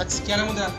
At sikiarım da.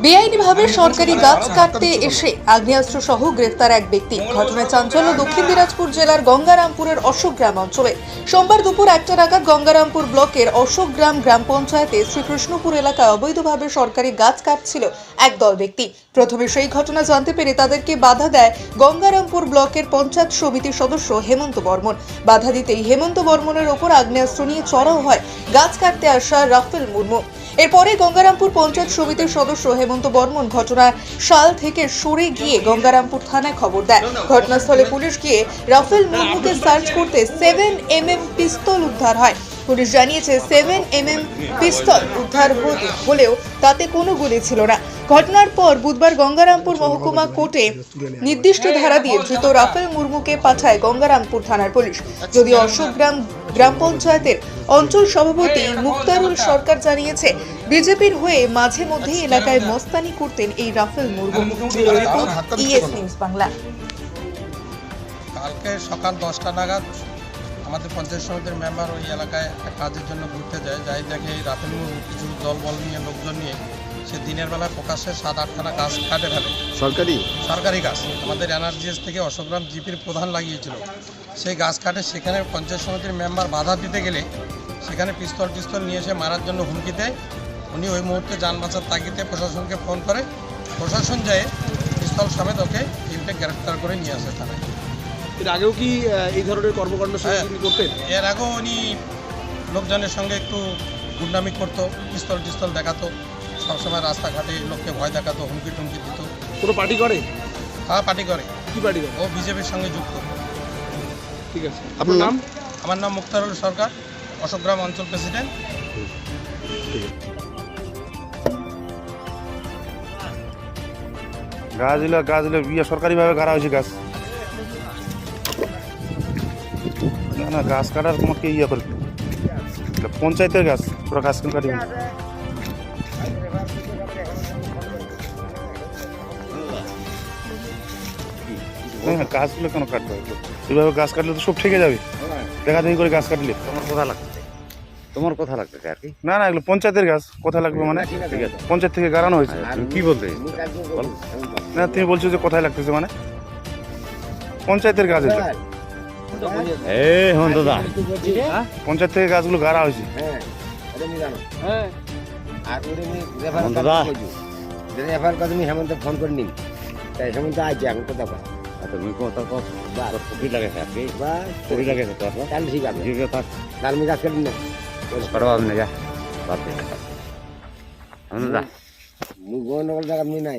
বেআইনিভাবে সরকারি গাছ কাটতে এসে আগ্নেয়াস্ত্র সহ গ্রেফতার এক ব্যক্তি। ঘটনায় চাঞ্চল্য দক্ষিণ দিনাজপুর জেলার গঙ্গারামপুরের অশোকগ্রাম অঞ্চলে। সোমবার দুপুর একটা নাগাদ গঙ্গারামপুর ব্লকের অশোকগ্রাম গ্রাম গ্রাম পঞ্চায়েতে শ্রীকৃষ্ণপুর এলাকায় অবৈধভাবে সরকারি গাছ কাটছিল একদল ব্যক্তি। প্রথমে সেই ঘটনা জানতে পেরে তাদেরকে বাধা দেয় গঙ্গারামপুর ব্লকের পঞ্চায়েত সমিতির সদস্য হেমন্ত বর্মন। বাধা দিতেই হেমন্ত বর্মনের ওপর আগ্নেয়াস্ত্র নিয়ে চড়াও হয়। গাছ কাটতে আসা রাফেল মুর্মু। এরপরে গঙ্গারামপুর পঞ্চায়েত সমিতির সদস্য হেমন্ত বর্মন ঘটনা সাল থেকে সরে গিয়ে গঙ্গারামপুর থানায় খবর দেয়। ঘটনাস্থলে পুলিশ গিয়ে রাফেল মুর্মুকে সার্চ করতে সেভেন এম এম পিস্তল উদ্ধার হয়। পুলিশ জানিয়েছে সেভেন এম এম পিস্তল উদ্ধার হলেও তাতে কোনো গুলি ছিল না। ঘটনার পর বুধবার গঙ্গারামপুর মহকুমা কোর্টে নির্দিষ্ট ধারা দিয়ে ধৃত রাফেল মুর্মুকে পাঠায় গঙ্গারামপুর থানার পুলিশ। যদিও অশোকগ্রাম গ্রাম পঞ্চায়েতের অঞ্চল সভাপতি মুক্তারুল সরকার জানিয়েছে, বিজেপির হয়ে মাঝে মধ্যেই এলাকায় মস্তানি করতেন এই রাফেল মুর্মু। বাংলা। কালকে সকাল দশটা নাগাদ আমাদের পঞ্চায়েত সমিতির মেম্বার ওই এলাকায় কাজের জন্য ঘুরতে যায়। যাই দেখে এই রাফেল মুর্মু কিছু দল বল নিয়ে, লোকজন নিয়ে সে দিনের বেলা প্রকাশ্যে সাত আটখানা গাছ কাটে ফেলে। সরকারি? সরকারি গাছ। আমাদের এনআরজিএস থেকে অশোকগ্রাম জিপির প্রধান লাগিয়েছিল। সেই গাছ কাটে সেখানে পঞ্চায়েত সমিতির মেম্বার বাধা দিতে গেলে সেখানে পিস্তল টিস্তল নিয়ে এসে মারার জন্য হুমকি দেয়। উনি ওই মুহূর্তে যান বাঁচার তাগিদে প্রশাসনকে ফোন করে। প্রশাসন যায় পিস্তল সমেত ওকে টিমটা গ্রেফতার করে নিয়ে আসে থানায়। এর আগেও কি এই ধরনের কর্মকাণ্ড হ্যাঁ। করতেন? এর আগেও উনি লোকজনের সঙ্গে একটু গুন্ডামি করতো পিস্তল টিস্তল দেখাতো। সবসময় রাস্তাঘাটে লোককে ভয় দেখাতো হুমকি টুমকি দিত। কোনো পার্টি করে? হ্যাঁ পার্টি করে। কি পার্টি করে? ও বিজেপির সঙ্গে যুক্ত। ঠিক আছে। আপনার নাম? আমার নাম মুক্তারুল সরকার অশোকগ্রাম অঞ্চল প্রেসিডেন্ট। গাছ দিলে গাছ দিলে ইয়ে সরকারিভাবে গাড়া হয়েছে গাছ। না না গাছ কাটার তোমাকে ইয়ে করে এটা পঞ্চায়েতের গাছ পুরো গাছ কেন কাটি হ্যাঁ গাছগুলো কেন কাটতে হবে এইভাবে গাছ কাটলে তো সব থেকে যাবে। দেখা দেখি করে গাছ কাটলে। তোমার কথা লাগতেছে তোমার কথা লাগতেছে আর কি? না না এগুলো পঞ্চায়েতের গাছ কোথায় লাগবে মানে। ঠিক আছে পঞ্চায়েত থেকে গাড়ানো হয়েছে। কি বলতে বল। না তুমি বলছো যে কোথায় লাগতেছে মানে। পঞ্চায়েতের গাছ এটা। এ হন দাদা। পঞ্চায়েত থেকে গাছগুলো গাড়া হয়েছে। হন দাদা রেফার কথা আমি হেমন্ত ফোন করে নিন তাই হেমন্ত আইছে এখন কথা কয়। আর তুমি কথা কত তোর কপি লাগাইছে আর কি বা কপি লাগাইছে তোর। তাহলে ঠিক আছে। ঠিক আছে তাহলে আমি কাজ করি না করবা আপনি যা। বাদ দে। মুই গোন নগর জায়গা আমি নাই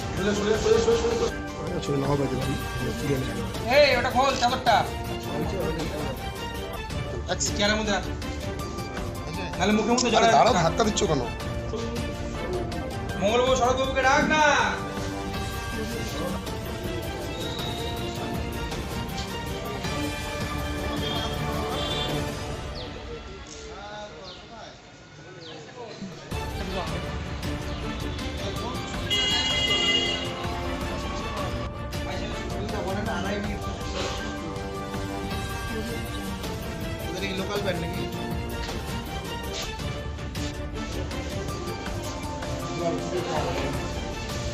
এই ওটা খোল চাদরটা। চেয়ারের মধ্যে রাখ তাহলে মুখে মুখে জড়ায় দাঁড়াও ধাক্কা দিচ্ছ কেন? মঙ্গলবাবু শরৎবাবুকে ডাক না।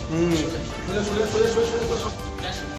嗯，出来出来出来出来出来！